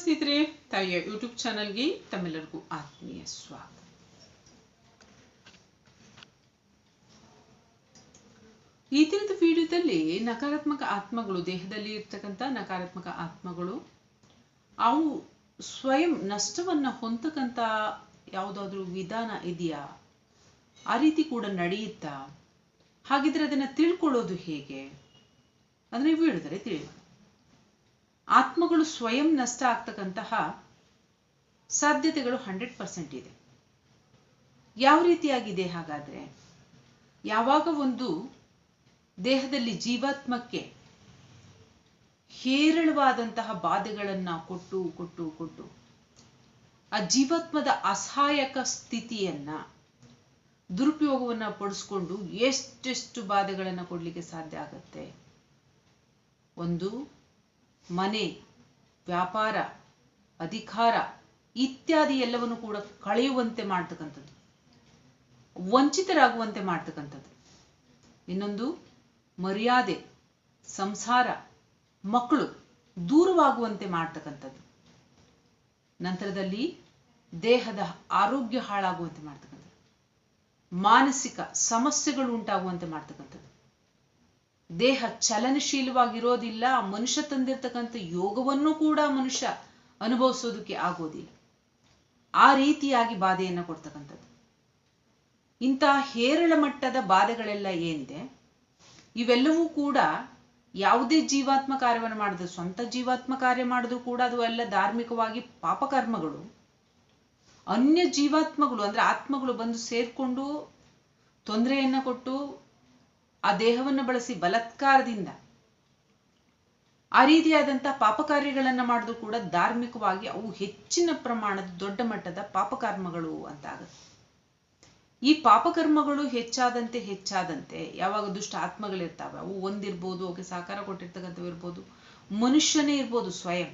ಸ್ನೇಹಿತರೆ, ತಾಯಿಯ ಯೂಟ್ಯೂಬ್ ಚಾನಲ್ಗೆ ತಮ್ಮೆಲ್ಲರಿಗೂ ಆತ್ಮೀಯ ಸ್ವಾಗತ. ಈ ದಿನದ ವಿಡಿಯೋದಲ್ಲಿ ನಕಾರಾತ್ಮಕ ಆತ್ಮಗಳು, ದೇಹದಲ್ಲಿ ಇರ್ತಕ್ಕಂಥ ನಕಾರಾತ್ಮಕ ಆತ್ಮಗಳು, ಅವು ಸ್ವಯಂ ನಷ್ಟವನ್ನ ಹೊಂದಕ್ಕಂಥ ಯಾವುದಾದ್ರೂ ವಿಧಾನ ಇದೆಯಾ? ಆ ರೀತಿ ಕೂಡ ನಡೆಯುತ್ತಾ? ಹಾಗಿದ್ರೆ ಅದನ್ನ ತಿಳ್ಕೊಳ್ಳೋದು ಹೇಗೆ? ಅದನ್ನ ವಿಡಿಯೋದಲ್ಲಿ ತಿಳಿಯೋಣ. ಆತ್ಮಗಳು ಸ್ವಯಂ ನಷ್ಟ ಆಗ್ತಕ್ಕಂತಹ ಸಾಧ್ಯತೆಗಳು ಹಂಡ್ರೆಡ್ ಪರ್ಸೆಂಟ್ ಇದೆ. ಯಾವ ರೀತಿಯಾಗಿದೆ ಹಾಗಾದ್ರೆ? ಯಾವಾಗ ಒಂದು ದೇಹದಲ್ಲಿ ಜೀವಾತ್ಮಕ್ಕೆ ಹೇರಳವಾದಂತಹ ಬಾಧೆಗಳನ್ನು ಕೊಟ್ಟು ಕೊಟ್ಟು ಕೊಟ್ಟು, ಆ ಜೀವಾತ್ಮದ ಅಸಹಾಯಕ ಸ್ಥಿತಿಯನ್ನ, ದುರುಪಯೋಗವನ್ನ ಪಡಿಸ್ಕೊಂಡು ಎಷ್ಟೆಷ್ಟು ಬಾಧೆಗಳನ್ನು ಕೊಡಲಿಕ್ಕೆ ಸಾಧ್ಯ ಆಗತ್ತೆ? ಒಂದು ಮನೆ, ವ್ಯಾಪಾರ, ಅಧಿಕಾರ ಇತ್ಯಾದಿ ಎಲ್ಲವನ್ನು ಕೂಡ ಕಳೆಯುವಂತೆ ಮಾಡ್ತಕ್ಕಂಥದ್ದು. ವಂಚಿತರಾಗುವಂತೆ ಮಾಡ್ತಕ್ಕಂಥದ್ದು. ಇನ್ನೊಂದು ಮರ್ಯಾದೆ, ಸಂಸಾರ, ಮಕ್ಕಳು ದೂರವಾಗುವಂತೆ ಮಾಡ್ತಕ್ಕಂಥದ್ದು. ನಂತರದಲ್ಲಿ ದೇಹದ ಆರೋಗ್ಯ ಹಾಳಾಗುವಂತೆ ಮಾಡ್ತಕ್ಕಂಥದ್ದು. ಮಾನಸಿಕ ಸಮಸ್ಯೆಗಳು ಉಂಟಾಗುವಂತೆ ಮಾಡ್ತಕ್ಕಂಥದ್ದು. ದೇಹ ಚಲನಶೀಲವಾಗಿರೋದಿಲ್ಲ, ಮನುಷ್ಯ ತಂದಿರ್ತಕ್ಕಂಥ ಯೋಗವನ್ನು ಕೂಡ ಮನುಷ್ಯ ಅನುಭವಿಸೋದಕ್ಕೆ ಆಗೋದಿಲ್ಲ. ಆ ರೀತಿಯಾಗಿ ಬಾಧೆಯನ್ನು ಕೊಡ್ತಕ್ಕಂಥದ್ದು. ಇಂತಹ ಹೇರಳ ಮಟ್ಟದ ಬಾಧೆಗಳೆಲ್ಲ ಏನಿದೆ? ಇವೆಲ್ಲವೂ ಕೂಡ ಯಾವುದೇ ಜೀವಾತ್ಮ ಕಾರ್ಯವನ್ನು ಮಾಡಿದ್ರು ಸ್ವಂತ ಜೀವಾತ್ಮ ಕಾರ್ಯ ಮಾಡಿದ್ರು ಕೂಡ ಅದು ಎಲ್ಲ ಧಾರ್ಮಿಕವಾಗಿ ಪಾಪಕರ್ಮಗಳು. ಅನ್ಯ ಜೀವಾತ್ಮಗಳು ಅಂದ್ರೆ ಆತ್ಮಗಳು ಬಂದು ಸೇರ್ಕೊಂಡು ತೊಂದರೆಯನ್ನ ಕೊಟ್ಟು ಆ ದೇಹವನ್ನು ಬಳಸಿ ಬಲತ್ಕಾರದಿಂದ, ಆ ರೀತಿಯಾದಂಥ ಪಾಪ ಕಾರ್ಯಗಳನ್ನು ಮಾಡಿದ್ರು ಕೂಡ ಧಾರ್ಮಿಕವಾಗಿ ಅವು ಹೆಚ್ಚಿನ ಪ್ರಮಾಣದ ದೊಡ್ಡ ಮಟ್ಟದ ಪಾಪಕರ್ಮಗಳು ಅಂತ ಆಗುತ್ತೆ ಈ ಪಾಪಕರ್ಮಗಳು ಹೆಚ್ಚಾದಂತೆ ಹೆಚ್ಚಾದಂತೆ ಯಾವಾಗ ದುಷ್ಟ ಆತ್ಮಗಳಿರ್ತಾವೆ, ಅವು ಒಂದಿರ್ಬೋದು ಅವಕ್ಕೆ ಸಹಕಾರ ಕೊಟ್ಟಿರ್ತಕ್ಕಂಥವು ಇರ್ಬೋದು, ಮನುಷ್ಯನೇ ಇರ್ಬೋದು ಸ್ವಯಂ.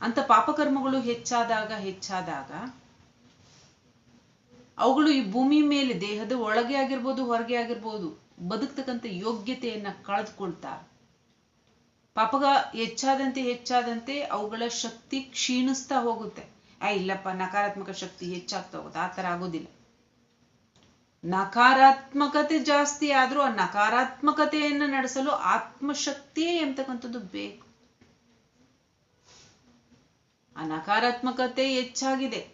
ಅಂತ ಪಾಪಕರ್ಮಗಳು ಹೆಚ್ಚಾದಾಗ ಹೆಚ್ಚಾದಾಗ ಅವುಗಳು ಈ ಭೂಮಿ ಮೇಲೆ ದೇಹದ ಒಳಗೆ ಆಗಿರ್ಬೋದು, ಹೊರಗೆ ಆಗಿರ್ಬೋದು ಬದುಕ್ತಕ್ಕಂಥ ಯೋಗ್ಯತೆಯನ್ನ ಕಳೆದುಕೊಳ್ತಾ, ಪಾಪಗ ಹೆಚ್ಚಾದಂತೆ ಹೆಚ್ಚಾದಂತೆ ಅವುಗಳ ಶಕ್ತಿ ಕ್ಷೀಣಿಸ್ತಾ ಹೋಗುತ್ತೆ. ಆ ಇಲ್ಲಪ್ಪ, ನಕಾರಾತ್ಮಕ ಶಕ್ತಿ ಹೆಚ್ಚಾಗ್ತಾ ಹೋಗುತ್ತೆ. ಆ ತರ ಆಗೋದಿಲ್ಲ. ನಕಾರಾತ್ಮಕತೆ ಜಾಸ್ತಿ ಆದ್ರೂ ಆ ನಕಾರಾತ್ಮಕತೆಯನ್ನ ನಡೆಸಲು ಆತ್ಮಶಕ್ತಿಯೇ ಎಂತಕ್ಕಂಥದ್ದು ಬೇಕು. ಆ ನಕಾರಾತ್ಮಕತೆ ಹೆಚ್ಚಾಗಿದೆ.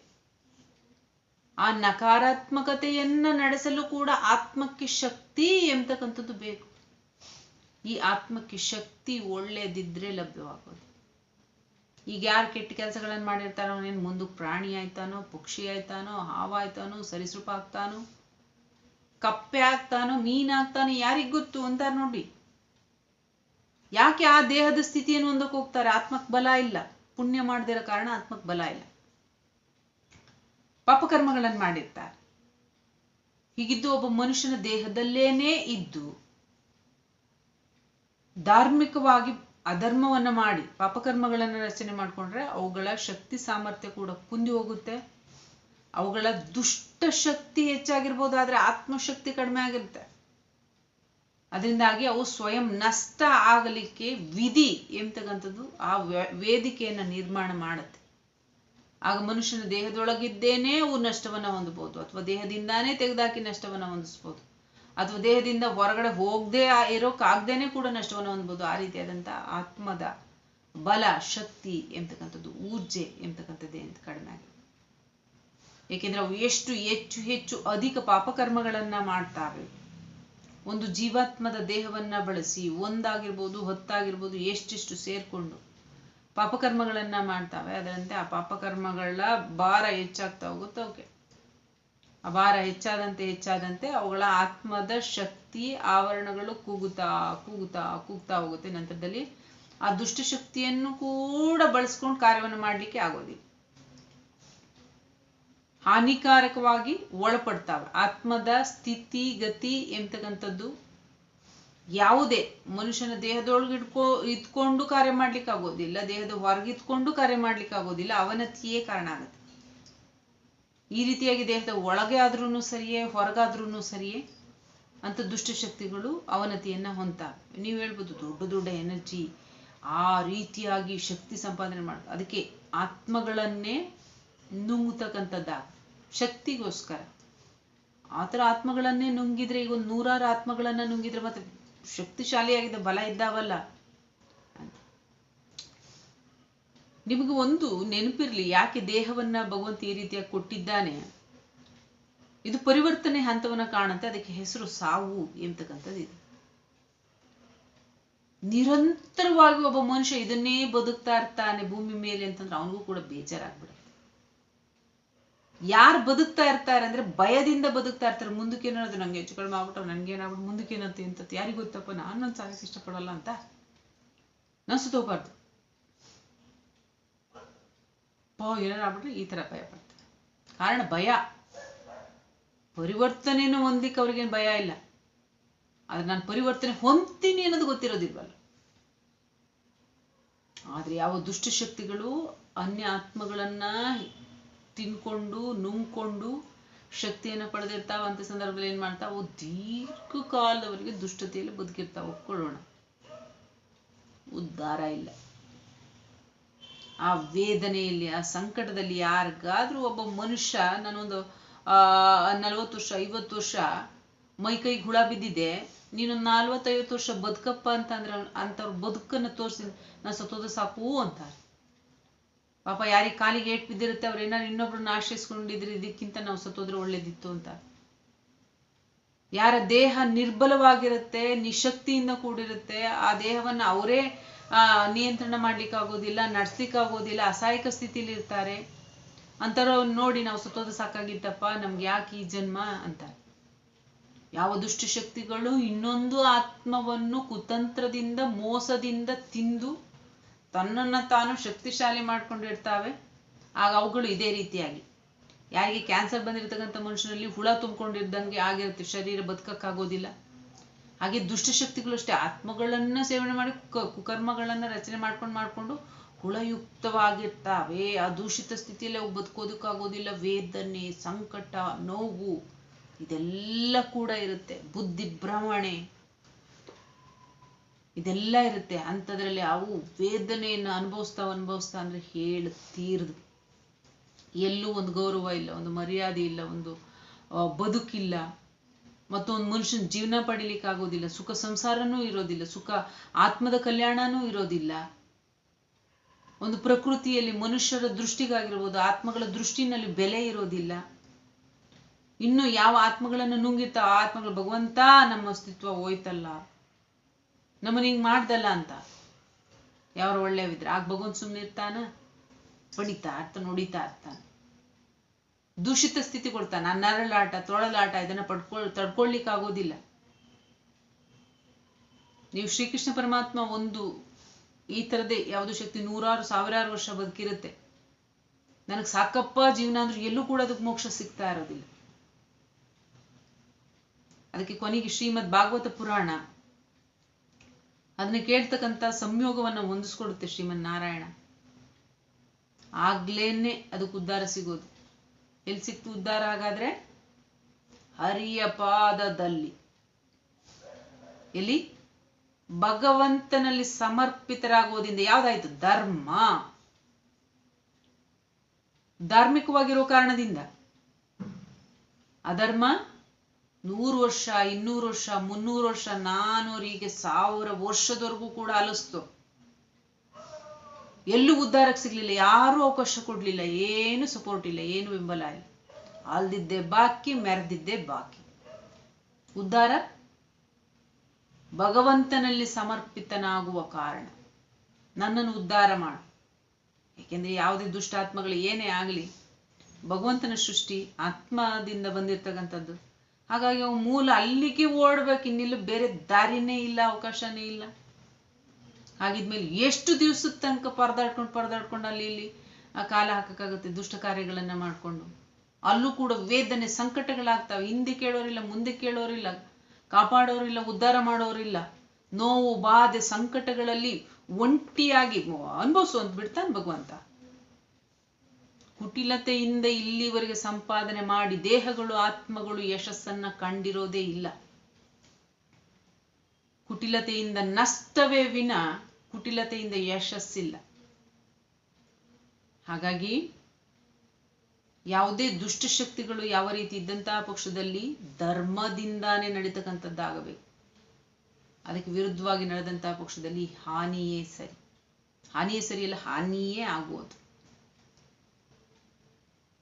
ಆ ನಕಾರಾತ್ಮಕತೆಯನ್ನ ನಡೆಸಲು ಕೂಡ ಆತ್ಮಕ್ಕೆ ಶಕ್ತಿ ಎಂಬತಕ್ಕಂಥದ್ದು ಬೇಕು. ಈ ಆತ್ಮಕ್ಕೆ ಶಕ್ತಿ ಒಳ್ಳೇದಿದ್ರೆ ಲಭ್ಯವಾಗೋದು. ಈಗ ಯಾರು ಕೆಟ್ಟ ಕೆಲಸಗಳನ್ನ ಮಾಡಿರ್ತಾರೋ ಅವನೇನು ಮುಂದಕ್ಕೆ ಪ್ರಾಣಿ ಆಯ್ತಾನೋ, ಪಕ್ಷಿ ಆಯ್ತಾನೋ ಹಾವಾಯ್ತಾನೋ ಸರಿಸೃಪ ಆಗ್ತಾನೋ, ಕಪ್ಪೆ ಆಗ್ತಾನೋ ಮೀನಾಗ್ತಾನೋ ಯಾರಿಗ್ ಗೊತ್ತು ಅಂತಾರೆ ನೋಡಿ. ಯಾಕೆ ಆ ದೇಹದ ಸ್ಥಿತಿಯನ್ನು ಒಂದಕ್ಕೆ ಹೋಗ್ತಾರೆ? ಆತ್ಮಕ್ ಬಲ ಇಲ್ಲ. ಪುಣ್ಯ ಮಾಡದಿರೋ ಕಾರಣ ಆತ್ಮಕ್ ಬಲ ಇಲ್ಲ. ಪಾಪಕರ್ಮಗಳನ್ನು ಮಾಡಿರ್ತಾರೆ. ಹೀಗಿದ್ದು ಒಬ್ಬ ಮನುಷ್ಯನ ದೇಹದಲ್ಲೇನೇ ಇದ್ದು ಧಾರ್ಮಿಕವಾಗಿ ಅಧರ್ಮವನ್ನ ಮಾಡಿ ಪಾಪಕರ್ಮಗಳನ್ನು ರಚನೆ ಮಾಡಿಕೊಂಡ್ರೆ ಅವುಗಳ ಶಕ್ತಿ ಸಾಮರ್ಥ್ಯ ಕೂಡ ಕುಂದಿ ಹೋಗುತ್ತೆ. ಅವುಗಳ ದುಷ್ಟ ಶಕ್ತಿ ಹೆಚ್ಚಾಗಿರ್ಬೋದು, ಆದ್ರೆ ಆತ್ಮಶಕ್ತಿ ಕಡಿಮೆ ಆಗಿರುತ್ತೆ. ಅದರಿಂದಾಗಿ ಅವು ಸ್ವಯಂ ನಷ್ಟ ಆಗಲಿಕ್ಕೆ ವಿಧಿ ಎಂತಕ್ಕಂಥದ್ದು ಆ ವೇದಿಕೆಯನ್ನ ನಿರ್ಮಾಣ ಮಾಡುತ್ತೆ. ಆಗ ಮನುಷ್ಯನ ದೇಹದೊಳಗಿದ್ದೇನೆ ಅವು ನಷ್ಟವನ್ನ ಹೊಂದಬಹುದು. ಅಥವಾ ದೇಹದಿಂದಾನೇ ತೆಗೆದಾಕಿ ನಷ್ಟವನ್ನ ಹೊಂದಿಸ್ಬೋದು ಅಥವಾ ದೇಹದಿಂದ ಹೊರಗಡೆ ಹೋಗದೆ ಇರೋಕಾಗ್ದೇನೆ ಕೂಡ ನಷ್ಟವನ್ನ ಹೊಂದಬಹುದು. ಆ ರೀತಿಯಾದಂತ ಆತ್ಮದ ಬಲ, ಶಕ್ತಿ ಎಂಬತಕ್ಕಂಥದ್ದು, ಊರ್ಜೆ ಎಂತಕ್ಕಂಥದ್ದೇ ಅಂತ ಕಡಿಮೆ ಆಗಿದೆ. ಏಕೆಂದ್ರೆ ಅವು ಎಷ್ಟು ಹೆಚ್ಚು ಹೆಚ್ಚು ಅಧಿಕ ಪಾಪಕರ್ಮಗಳನ್ನ ಮಾಡ್ತಾವೆ. ಒಂದು ಜೀವಾತ್ಮದ ದೇಹವನ್ನ ಬಳಸಿ ಒಂದಾಗಿರ್ಬೋದು, ಹೊತ್ತಾಗಿರ್ಬೋದು, ಎಷ್ಟೆಷ್ಟು ಸೇರ್ಕೊಂಡು ಪಾಪಕರ್ಮಗಳನ್ನ ಮಾಡ್ತಾವೆ, ಅದರಂತೆ ಆ ಪಾಪಕರ್ಮಗಳ ಭಾರ ಹೆಚ್ಚಾಗ್ತಾ ಹೋಗುತ್ತೆ ಅವಕ್ಕೆ ಆ ಭಾರ ಹೆಚ್ಚಾದಂತೆ ಹೆಚ್ಚಾದಂತೆ ಅವುಗಳ ಆತ್ಮದ ಶಕ್ತಿ, ಆವರಣಗಳು ಕೂಗುತ್ತಾ ಕೂಗುತ್ತಾ, ಕೂಗ್ತಾ ಹೋಗುತ್ತೆ. ನಂತರದಲ್ಲಿ ಆ ದುಷ್ಟಶಕ್ತಿಯನ್ನು ಕೂಡ ಬಳಸ್ಕೊಂಡು ಕಾರ್ಯವನ್ನು ಮಾಡ್ಲಿಕ್ಕೆ ಆಗೋದಿಲ್ಲ. ಹಾನಿಕಾರಕವಾಗಿ ಒಳಪಡ್ತಾವೆ. ಆತ್ಮದ ಸ್ಥಿತಿ, ಗತಿ ಎಂಬತಕ್ಕಂಥದ್ದು ಯಾವುದೇ ಮನುಷ್ಯನ ದೇಹದೊಳಗೆ ಇಟ್ಕೋ, ಇದ್ಕೊಂಡು ಕಾರ್ಯ ಮಾಡ್ಲಿಕ್ಕೆ ಆಗೋದಿಲ್ಲ, ದೇಹದ ಹೊರಗಿದ್ಕೊಂಡು ಕಾರ್ಯ ಮಾಡ್ಲಿಕ್ಕೆ ಆಗೋದಿಲ್ಲ, ಅವನತಿಯೇ ಕಾರಣ ಆಗುತ್ತೆ. ಈ ರೀತಿಯಾಗಿ ದೇಹದ ಒಳಗೆ ಆದ್ರೂ ಸರಿಯೇ ಹೊರಗಾದ್ರೂ ಸರಿಯೇ, ಅಂತ ದುಷ್ಟಶಕ್ತಿಗಳು ಅವನತಿಯನ್ನ ಹೊಂತಾವೆ ನೀವು ಹೇಳ್ಬೋದು ದೊಡ್ಡ ದೊಡ್ಡ ಎನರ್ಜಿ ಆ ರೀತಿಯಾಗಿ ಶಕ್ತಿ ಸಂಪಾದನೆ ಮಾಡ ಅದಕ್ಕೆ ಆತ್ಮಗಳನ್ನೇ ನುಂಗ್ತಕ್ಕಂಥದ್ದ? ಶಕ್ತಿಗೋಸ್ಕರ. ಆ ಥರ ಆತ್ಮಗಳನ್ನೇ ನುಂಗಿದ್ರೆ ಈಗ ಒಂದು ನೂರಾರು ಆತ್ಮಗಳನ್ನ ನುಂಗಿದ್ರೆ ಮತ್ತೆ ಶಕ್ತಿಶಾಲಿಯಾಗಿದ್ದ ಬಲ ಇದ್ದಾವಲ್ಲ? ನಿಮಗೆ ಒಂದು ನೆನಪಿರ್ಲಿ, ಯಾಕೆ ದೇಹವನ್ನ ಭಗವಂತ ಈ ರೀತಿಯಾಗಿ ಕೊಟ್ಟಿದ್ದಾನೆ? ಇದು ಪರಿವರ್ತನೆ ಹಂತವನ್ನ ಕಾಣುತ್ತೆ, ಅದಕ್ಕೆ ಹೆಸರು ಸಾವು ಎಂತಕ್ಕಂಥದ್ದು ಇದೆ. ನಿರಂತರವಾಗಿ ಒಬ್ಬ ಮನುಷ್ಯ ಇದನ್ನೇ ಬದುಕ್ತಾ ಇರ್ತಾನೆ ಭೂಮಿ ಮೇಲೆ ಅಂತಂದ್ರೆ ಅವನಿಗೂ ಕೂಡ ಬೇಜಾರಾಗ್ಬಿಡುತ್ತೆ. ಯಾರು ಬದುಕ್ತಾ ಇರ್ತಾರೆ ಅಂದ್ರೆ ಭಯದಿಂದ ಬದುಕ್ತಾ ಇರ್ತಾರೆ. ಮುಂದಕ್ಕೆ ಏನಾದ್ರು ನಂಗೆ ಹೆಚ್ಚು ಕಡಿಮೆ ಆಗ್ಬಿಟ್ಟು ನನ್ಗೆ ಏನಾಗ್ಬಿಟ್ಟು ಮುಂದಕ್ಕೆ ಏನಂತ ಅಂತ ಯಾರಿಗೂ ಗೊತ್ತಪ್ಪ? ನಾನು ನನ್ನ ಸಾಗಕ್ಕೆ ಇಷ್ಟಪಡಲ್ಲ ಅಂತ. ನಾನು ಸುತ್ತೋಗ್ಬಾರ್ದು ಪೋ, ಏನಾರು ಆಗ್ಬಿಟ್ರೆ ಈ ತರ ಭಯ ಪಡ್ತಾರೆ. ಕಾರಣ ಭಯ. ಪರಿವರ್ತನೆಯನ್ನು ಹೊಂದಿಕ್ಕೆ ಅವ್ರಿಗೇನು ಭಯ ಇಲ್ಲ. ಆದ್ರೆ ನಾನು ಪರಿವರ್ತನೆ ಹೊಂದ್ತೀನಿ ಅನ್ನೋದು ಗೊತ್ತಿರೋದಿಲ್ವಲ್ಲ. ಆದ್ರೆ ಯಾವ ದುಷ್ಟಶಕ್ತಿಗಳು ಅನ್ಯ ಆತ್ಮಗಳನ್ನ ತಿನ್ಕೊಂಡು, ನುಂಗ್ಕೊಂಡು ಶಕ್ತಿಯನ್ನು ಪಡೆದಿರ್ತಾವ ಅಂತ ಸಂದರ್ಭದಲ್ಲಿ ಏನ್ ಮಾಡ್ತಾವ? ಅವು ದೀರ್ಘಕಾಲದವರೆಗೆ ದುಷ್ಟತೆಯಲ್ಲಿ ಬದುಕಿರ್ತಾವ. ಒಪ್ಕೊಳ್ಳೋಣ. ಉದ್ಧಾರ ಇಲ್ಲ. ಆ ವೇದನೆಯಲ್ಲಿ, ಆ ಸಂಕಟದಲ್ಲಿ ಯಾರಿಗಾದ್ರೂ ಒಬ್ಬ ಮನುಷ್ಯ, ನಾನೊಂದು, ಆ, ನಲವತ್ತು ವರ್ಷ, ಐವತ್ತು ವರ್ಷ ಮೈ ಕೈಗೆ ಹುಳ ಬಿದ್ದಿದೆ. ನೀನು ನಾಲ್ವತ್ತೈವತ್ತು ವರ್ಷ ಬದುಕಪ್ಪ ಅಂತ ಅಂದ್ರೆ, ಅಂತವ್ರ ಬದುಕನ್ನ ತೋರಿಸಿ ನಾ ಸತ್ತೋದ ಸಾಕು ಅಂತಾರೆ. ಪಾಪ ಯಾರಿಗೆ ಕಾಲಿಗೆ ಏಟ್ ಬಿದ್ದಿರುತ್ತೆ, ಅವ್ರು ಏನಾದ್ರು ಇನ್ನೊಬ್ರನ್ನ ಆಶ್ರಯಿಸ್ಕೊಂಡಿದ್ರೆ ಇದಕ್ಕಿಂತ ನಾವು ಸತ್ತೋದ್ರೆ ಒಳ್ಳೇದಿತ್ತು ಅಂತ. ಯಾರ ದೇಹ ನಿರ್ಬಲವಾಗಿರುತ್ತೆ, ನಿಶಕ್ತಿಯಿಂದ ಕೂಡಿರುತ್ತೆ, ಆ ದೇಹವನ್ನ ಅವರೇ ನಿಯಂತ್ರಣ ಮಾಡ್ಲಿಕ್ಕೆ ಆಗೋದಿಲ್ಲ ನಡ್ಸ್ಲಿಕ್ಕೆ ಆಗೋದಿಲ್ಲ ಅಸಹಾಯಕ ಸ್ಥಿತಿಲಿ ಇರ್ತಾರೆ. ಅಂತಾರೋ ನೋಡಿ ನಾವು ಸತ್ತೋದು ಸಾಕಾಗಿತ್ತಪ್ಪ, ನಮ್ಗೆ ಯಾಕೆ ಈ ಜನ್ಮ ಅಂತ. ಯಾವ ದುಷ್ಟಶಕ್ತಿಗಳು ಇನ್ನೊಂದು ಆತ್ಮವನ್ನು ಕುತಂತ್ರದಿಂದ, ಮೋಸದಿಂದ ತಿಂದು ತನ್ನನ್ನ ತಾನು ಶಕ್ತಿಶಾಲಿ ಮಾಡ್ಕೊಂಡಿರ್ತಾವೆ ಆಗ ಅವುಗಳು ಇದೇ ರೀತಿಯಾಗಿ. ಯಾರಿಗೆ ಕ್ಯಾನ್ಸರ್ ಬಂದಿರತಕ್ಕಂಥ ಮನುಷ್ಯನಲ್ಲಿ ಹುಳ ತುಂಬಿಕೊಂಡಿದ್ದಂಗೆ ಆಗಿರುತ್ತೆ, ಶರೀರ ಬದುಕಕ್ಕಾಗೋದಿಲ್ಲ. ಹಾಗೆ ದುಷ್ಟಶಕ್ತಿಗಳು ಅಷ್ಟೇ, ಆತ್ಮಗಳನ್ನ ಸೇವನೆ ಮಾಡಿ ಕುಕರ್ಮಗಳನ್ನ ರಚನೆ ಮಾಡ್ಕೊಂಡು ಮಾಡ್ಕೊಂಡು ಹುಳಯುಕ್ತವಾಗಿರ್ತಾವೆ. ಆ ದೂಷಿತ ಸ್ಥಿತಿಯಲ್ಲಿ ಅವು ಬದುಕೋದಕ್ಕಾಗೋದಿಲ್ಲ. ವೇದನೆ, ಸಂಕಟ, ನೋವು, ಇದೆಲ್ಲ ಕೂಡ ಇರುತ್ತೆ. ಬುದ್ಧಿ, ಭ್ರಮಣೆ ಇದೆಲ್ಲ ಇರುತ್ತೆ. ಅಂಥದ್ರಲ್ಲಿ ಅವು ವೇದನೆಯನ್ನು ಅನುಭವಿಸ್ತಾ ಅನುಭವಿಸ್ತಾ ಅಂದರೆ ಹೇಳಿ ತೀರ್ದು. ಎಲ್ಲೂ ಒಂದು ಗೌರವ ಇಲ್ಲ, ಒಂದು ಮರ್ಯಾದೆ ಇಲ್ಲ, ಒಂದು ಬದುಕಿಲ್ಲ. ಮತ್ತೊಂದು ಮನುಷ್ಯನ ಜೀವನ ಪಡಿಲಿಕ್ಕೆ ಆಗೋದಿಲ್ಲ ಸುಖ ಸಂಸಾರನೂ ಇರೋದಿಲ್ಲ, ಸುಖ ಆತ್ಮದ ಕಲ್ಯಾಣನೂ ಇರೋದಿಲ್ಲ. ಒಂದು ಪ್ರಕೃತಿಯಲ್ಲಿ ಮನುಷ್ಯರ ದೃಷ್ಟಿಗಾಗಿರ್ಬೋದು, ಆತ್ಮಗಳ ದೃಷ್ಟಿನಲ್ಲಿ ಬೆಲೆ ಇರೋದಿಲ್ಲ. ಇನ್ನು ಯಾವ ಆತ್ಮಗಳನ್ನು ನುಂಗಿರ್ತಾವ, ಆ ಆತ್ಮಗಳು ಭಗವಂತ ನಮ್ಮ ಅಸ್ತಿತ್ವ ಹೋಯ್ತಲ್ಲ. ನಮ್ಮನ್ನ ಹಿಂಗ್ ಮಾಡ್ದಲ್ಲ ಅಂತ. ಯಾರು ಒಳ್ಳೆಯವಿದ್ರೆ ಆಗ ಭಗವಂತ ಸುಮ್ಮನೆ ಇರ್ತಾನ? ಪಡಿತಾ ಇರ್ತಾನೆ ಹೊಡಿತಾ ಇರ್ತಾನೆ ದೂಷಿತ ಸ್ಥಿತಿ ಕೊಡ್ತಾನೆ. ಆ ನರಳಾಟ, ತೊಳಲಾಟ ಇದನ್ನ ಪಡ್ಕೊಳ್ ತಡ್ಕೊಳ್ಲಿಕ್ಕೆ ಆಗೋದಿಲ್ಲ ನೀವು ಶ್ರೀಕೃಷ್ಣ ಪರಮಾತ್ಮ ಒಂದು ಈ ಥರದೇ ಯಾವುದು ಶಕ್ತಿ ನೂರಾರು, ಸಾವಿರಾರು ವರ್ಷ ಬದುಕಿರುತ್ತೆ. ನನಗೆ ಸಾಕಪ್ಪ ಜೀವನ ಅಂದ್ರೆ ಎಲ್ಲೂ ಕೂಡ ಅದಕ್ಕೆ ಮೋಕ್ಷ ಸಿಗ್ತಾ ಇರೋದಿಲ್ಲ. ಅದಕ್ಕೆ ಕೊನೆಗೆ ಶ್ರೀಮದ್ ಭಾಗವತ ಪುರಾಣ ಅದನ್ನ ಕೇಳ್ತಕ್ಕಂಥ ಸಂಯೋಗವನ್ನ ಹೊಂದಿಸ್ಕೊಡುತ್ತೆ ಶ್ರೀಮನ್ ನಾರಾಯಣ ಆಗ್ಲೇನೆ ಅದಕ್ಕೆ ಉದ್ಧಾರ ಸಿಗೋದು. ಎಲ್ಲಿ ಸಿಕ್ತು ಉದ್ಧಾರ ಹಾಗಾದ್ರೆ? ಹರಿಯ ಪಾದದಲ್ಲಿ. ಎಲ್ಲಿ? ಭಗವಂತನಲ್ಲಿ ಸಮರ್ಪಿತರಾಗುವುದರಿಂದ ಯಾವ್ದಾಯ್ತು? ಧರ್ಮ. ಧಾರ್ಮಿಕವಾಗಿರೋ ಕಾರಣದಿಂದ. ಅಧರ್ಮ ನೂರು ವರ್ಷ, ಇನ್ನೂರು ವರ್ಷ, ಮುನ್ನೂರು ವರ್ಷ ನಾನೂರು ಹೀಗೆ ಸಾವಿರ ವರ್ಷದವರೆಗೂ ಕೂಡ ಅಲಸ್ತು. ಎಲ್ಲೂ ಉದ್ಧಾರಕ್ಕೆ ಸಿಗ್ಲಿಲ್ಲ, ಯಾರೂ ಅವಕಾಶ ಕೊಡ್ಲಿಲ್ಲ, ಏನು ಸಪೋರ್ಟ್ ಇಲ್ಲ, ಏನು ಬೆಂಬಲ ಇಲ್ಲ. ಅಲ್ದಿದ್ದೆ ಬಾಕಿ, ಮೆರೆದಿದ್ದೆ ಬಾಕಿ. ಉದ್ಧಾರ ಭಗವಂತನಲ್ಲಿ ಸಮರ್ಪಿತನಾಗುವ ಕಾರಣ. ನನ್ನನ್ನು ಉದ್ಧಾರ ಮಾಡು. ಏಕೆಂದ್ರೆ ಯಾವುದೇ ದುಷ್ಟಾತ್ಮಗಳು ಏನೇ ಆಗಲಿ, ಭಗವಂತನ ಸೃಷ್ಟಿ ಆತ್ಮದಿಂದ ಬಂದಿರ್ತಕ್ಕಂಥದ್ದು. ಹಾಗಾಗಿ ಅವು ಮೂಲ ಅಲ್ಲಿಗೆ ಓಡ್ಬೇಕು, ಇನ್ನಿಲ್ಲ ಬೇರೆ ದಾರಿನೇ ಇಲ್ಲ, ಅವಕಾಶನೇ ಇಲ್ಲ. ಹಾಗಿದ್ಮೇಲೆ ಎಷ್ಟು ದಿವಸದ ತನಕ ಪರದಾಡ್ಕೊಂಡು ಪರದಾಡ್ಕೊಂಡು ಅಲ್ಲಿ ಇಲ್ಲಿ, ಆ ಕಾಲ ಹಾಕಕ್ಕಾಗುತ್ತೆ ದುಷ್ಟ ಕಾರ್ಯಗಳನ್ನ ಮಾಡ್ಕೊಂಡು. ಅಲ್ಲೂ ಕೂಡ ವೇದನೆ ಸಂಕಟಗಳಾಗ್ತಾವೆ. ಹಿಂದೆ ಕೇಳೋರಿಲ್ಲ, ಮುಂದೆ ಕೇಳೋರಿಲ್ಲ, ಕಾಪಾಡೋರಿಲ್ಲ, ಉದ್ಧಾರ ಮಾಡೋರಿಲ್ಲ. ನೋವು, ಬಾಧೆ, ಸಂಕಟಗಳಲ್ಲಿ ಒಂಟಿಯಾಗಿ ಅನುಭವಿಸು ಅಂತ ಬಿಡ್ತಾನೆ ಭಗವಂತ. ಕುಟಿಲತೆಯಿಂದ ಇಲ್ಲಿವರೆಗೆ ಸಂಪಾದನೆ ಮಾಡಿ ದೇಹಗಳು, ಆತ್ಮಗಳು ಯಶಸ್ಸನ್ನ ಕಂಡಿರೋದೇ ಇಲ್ಲ. ಕುಟಿಲತೆಯಿಂದ ನಷ್ಟವೇ ವಿನ ಕುಟಿಲತೆಯಿಂದ ಯಶಸ್ಸಿಲ್ಲ. ಹಾಗಾಗಿ ಯಾವುದೇ ದುಷ್ಟಶಕ್ತಿಗಳು ಯಾವ ರೀತಿ ಇದ್ದಂತಹ ಪಕ್ಷದಲ್ಲಿ ಧರ್ಮದಿಂದಾನೇ ನಡೀತಕ್ಕಂಥದ್ದಾಗಬೇಕು. ಅದಕ್ಕೆ ವಿರುದ್ಧವಾಗಿ ನಡೆದಂತಹ ಪಕ್ಷದಲ್ಲಿ ಹಾನಿಯೇ ಸರಿ. ಹಾನಿಯೇ ಸರಿಯಲ್ಲ ಹಾನಿಯೇ ಆಗುವುದು.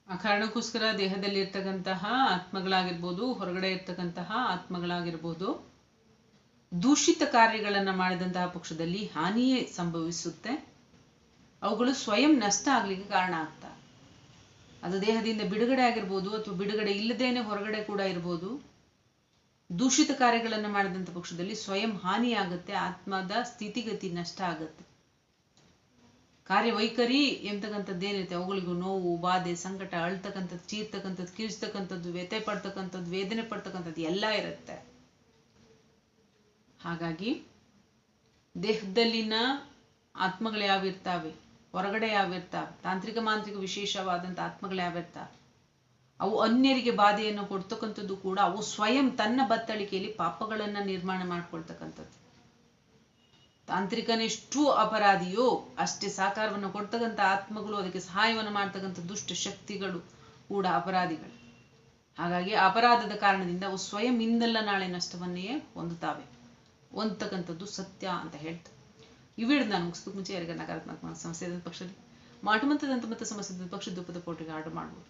ಆ ಕಾರಣಕ್ಕೋಸ್ಕರ ದೇಹದಲ್ಲಿ ಇರ್ತಕ್ಕಂತಹ ಆತ್ಮಗಳಾಗಿರ್ಬೋದು, ಹೊರಗಡೆ ಇರ್ತಕ್ಕಂತಹ ಆತ್ಮಗಳಾಗಿರ್ಬೋದು, ದೂಷಿತ ಕಾರ್ಯಗಳನ್ನು ಮಾಡಿದಂತಹ ಪಕ್ಷದಲ್ಲಿ ಹಾನಿಯೇ ಸಂಭವಿಸುತ್ತೆ. ಅವುಗಳು ಸ್ವಯಂ ನಷ್ಟ ಆಗ್ಲಿಕ್ಕೆ ಕಾರಣ ಆಗ್ತಾ. ಅದು ದೇಹದಿಂದ ಬಿಡುಗಡೆ ಆಗಿರ್ಬೋದು ಅಥವಾ ಬಿಡುಗಡೆ ಇಲ್ಲದೇನೆ ಹೊರಗಡೆ ಕೂಡ ಇರ್ಬೋದು. ದೂಷಿತ ಕಾರ್ಯಗಳನ್ನು ಮಾಡಿದಂಥ ಪಕ್ಷದಲ್ಲಿ ಸ್ವಯಂ ಹಾನಿ ಆಗುತ್ತೆ ಆತ್ಮದ ಸ್ಥಿತಿಗತಿ ನಷ್ಟ ಆಗುತ್ತೆ. ಕಾರ್ಯವೈಖರಿ ಎಂತಕ್ಕಂಥದ್ದು ಏನಿರುತ್ತೆ? ಅವುಗಳಿಗೂ ನೋವು, ಬಾಧೆ, ಸಂಕಟ, ಅಳ್ತಕ್ಕಂಥದ್ದು, ಚೀರ್ತಕ್ಕಂಥದ್ದು, ಕಿರ್ಚ್ತಕ್ಕಂಥದ್ದು, ವ್ಯಥೆ ಪಡ್ತಕ್ಕಂಥದ್ದು, ವೇದನೆ ಪಡ್ತಕ್ಕಂಥದ್ದು ಎಲ್ಲ ಇರುತ್ತೆ. ಹಾಗಾಗಿ ದೇಹದಲ್ಲಿನ ಆತ್ಮಗಳು ಯಾವಿರ್ತಾವೆ? ಹೊರಗಡೆ ಯಾವಿರ್ತಾವೆ? ತಾಂತ್ರಿಕ, ಮಾಂತ್ರಿಕ ವಿಶೇಷವಾದಂಥ ಆತ್ಮಗಳು ಯಾವಿರ್ತಾವೆ? ಅವು ಅನ್ಯರಿಗೆ ಬಾಧೆಯನ್ನು ಕೊಡ್ತಕ್ಕಂಥದ್ದು ಕೂಡ ಅವು ಸ್ವಯಂ ತನ್ನ ಬತ್ತಳಿಕೆಯಲ್ಲಿ ಪಾಪಗಳನ್ನ ನಿರ್ಮಾಣ ಮಾಡ್ಕೊಳ್ತಕ್ಕಂಥದ್ದು. ತಾಂತ್ರಿಕನೆಷ್ಟು ಅಪರಾಧಿಯೋ, ಅಷ್ಟೇ ಸಾಕಾರವನ್ನು ಕೊಡ್ತಕ್ಕಂಥ ಆತ್ಮಗಳು, ಅದಕ್ಕೆ ಸಹಾಯವನ್ನು ಮಾಡ್ತಕ್ಕಂಥ ದುಷ್ಟ ಶಕ್ತಿಗಳು ಕೂಡ ಅಪರಾಧಿಗಳು. ಹಾಗಾಗಿ ಅಪರಾಧದ ಕಾರಣದಿಂದ ಅವು ಸ್ವಯಂ ಇಂದಲ್ಲ ನಾಳೆ ನಷ್ಟವನ್ನೇ ಹೊಂದುತ್ತಾವೆ. ಹೊಂದತಕ್ಕಂಥದ್ದು ಸತ್ಯ ಅಂತ ಹೇಳ್ತಾರೆ. ಇವಿಡ್ ನಾನು ಮುಗಿಸ್ತು ಮುಂಚೆ ಯಾರಿಗೆ ನಕಾರಾತ್ಮಕ ಸಮಸ್ಯೆ ಪಕ್ಷದಲ್ಲಿ ಮಾಟಮಂತದಂತ ಮತ್ತು ಸಮಸ್ಯೆ ಪಕ್ಷ ದುಪ್ಪದ ಪೋಟಿಗೆ ಆರ್ಡರ್ ಮಾಡ್ಬೋದು.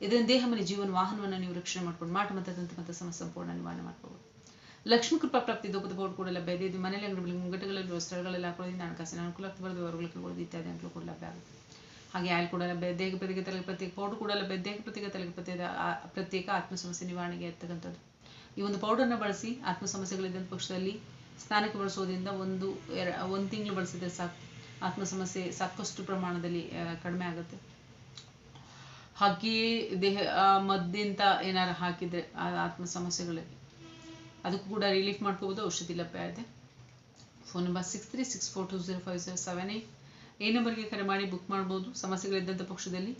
ಇದರಿಂದ ದೇಹ ಮನೆ ಜೀವನ ವಾಹನವನ್ನು ನೀವು ರಕ್ಷಣೆ ಮಾಡ್ಕೊಂಡು ಮಾಟಮಂತದಂತ ಮತ್ತು ಸಮಸ್ಯೆ ಸಂಪೂರ್ಣ ನಿವಾರಣೆ ಮಾಡ್ಕೋಬಹುದು ಲಕ್ಷ್ಮೀ ಕೃಪಾ ಪ್ರಾಪ್ತಿ ದುಪ್ಪದ ಬೋರ್ಡ್ ಕೂಡ ಲಭ್ಯ ಇದೆ. ಇದು ಮನೆಯಲ್ಲಿ ಅಂಗಡಿಗಳಲ್ಲಿ ಮುಂಗಟ್ಟುಗಳಲ್ಲಿ ಸ್ಥಳಗಳಲ್ಲಿ ಹಾಕೊಳ್ಳೋದ್ರಿಂದ ಹಣಕಾಸಿನ ಅನುಕೂಲ ಬರೋದು ಹೊರಗಳಿಗೆ ಕೂಡ ಇತ್ಯಾದಿ ಅನುಕೂಲ ಕೂಡ ಲಭ್ಯ ಆಗುತ್ತೆ. ಹಾಗೆ ಆಯಿಲ್ ಕೂಡ ಲಭ್ಯ, ದೇಹ ಪ್ರತಿಗೆ ತಲೆಗೆ ಪ್ರತ್ಯೇಕ, ಪೌಡರ್ ಕೂಡ ಲಭ್ಯ, ದೇಹ ಪ್ರತಿಗೆ ತಲೆಗೆ ಪ್ರತ್ಯೇಕ ಪ್ರತ್ಯೇಕ ಆತ್ಮ ಸಮಸ್ಯೆ ನಿವಾರಣೆಗೆ ಇರ್ತಕ್ಕಂಥದ್ದು ಈ ಒಂದು ಪೌಡರ್ನ ಬಳಸಿ ಆತ್ಮ ಸಮಸ್ಯೆಗಳಿದ್ದಂಥ ಪಕ್ಷದಲ್ಲಿ ಸ್ನಾನಕ್ಕೆ ಬಳಸೋದ್ರಿಂದ ಒಂದು, ಎರ, ಒಂದು ತಿಂಗಳು ಬಳಸಿದ್ರೆ ಸಾಕು. ಆತ್ಮ ಸಮಸ್ಯೆ ಸಾಕಷ್ಟು ಪ್ರಮಾಣದಲ್ಲಿ ಕಡಿಮೆ ಆಗುತ್ತೆ. ಹಾಗೆಯೇ ದೇಹ ಮದ್ದಿಂತ ಏನಾರು ಹಾಕಿದ್ರೆ ಆತ್ಮ ಸಮಸ್ಯೆಗಳಿಗೆ ಅದಕ್ಕೂ ಕೂಡ ರಿಲೀಫ್ ಮಾಡ್ಕೋಬೋದು, ಔಷಧಿ ಲಭ್ಯ ಇದೆ phone number six three six four two zero five zero seven eight ಈ ನಂಬರ್ಗೆ ಕರೆ ಮಾಡಿ ಬುಕ್ ಮಾಡ್ಬೋದು. ಸಮಸ್ಯೆಗಳಿದ್ದಂಥ ಪಕ್ಷದಲ್ಲಿ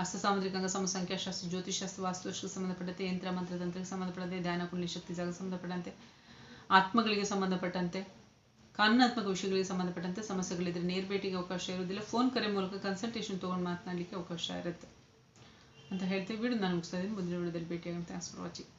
ಹಸ್ತ ಸಾಮುದ್ರಿಕ ಅಂಗ ಸಂಖ್ಯಾಶಾಸ್ತ್ರ ಜ್ಯೋತಿಷಾಸ್ತ್ರ ಸಂಬಂಧಪಟ್ಟಂತೆ, ಯಂತ್ರ ಮಂತ್ರತಂತ್ರಕ್ಕೆ ಸಂಬಂಧಪಟ್ಟಂತೆ, ಧ್ಯಾನ ಕುಂಡಲಿ ಶಕ್ತಿ, ಜಾಗ ಸಂಬಂಧಪಟ್ಟಂತೆ, ಆತ್ಮಗಳಿಗೆ ಸಂಬಂಧಪಟ್ಟಂತೆ, ಕಾನೂನಾತ್ಮಕ ವಿಷಯಗಳಿಗೆ ಸಂಬಂಧಪಟ್ಟಂತೆ ಸಮಸ್ಯೆಗಳಿದ್ರೆ ನೇರ ಭೇಟಿಗೆ ಅವಕಾಶ ಇರೋದಿಲ್ಲ ಫೋನ್ ಕರೆ ಮೂಲಕ ಕನ್ಸಲ್ಟೇಷನ್ ತೊಗೊಂಡು ಮಾತನಾಡಲಿಕ್ಕೆ ಅವಕಾಶ ಇರುತ್ತೆ. ಅಂತ ಹೇಳ್ತೀವಿ ಬಿಡು ನಾನು ಮುಗಿಸ್ತಾ ಇದ್ದೀನಿ. ಮುಂದಿನ ವಿಡಿಯೋದಲ್ಲಿ ಭೇಟಿಯಾಗುತ್ತೆ ಥ್ಯಾಂಕ್ಸ್ ಫಾರ್ ವಾಚಿಂಗ್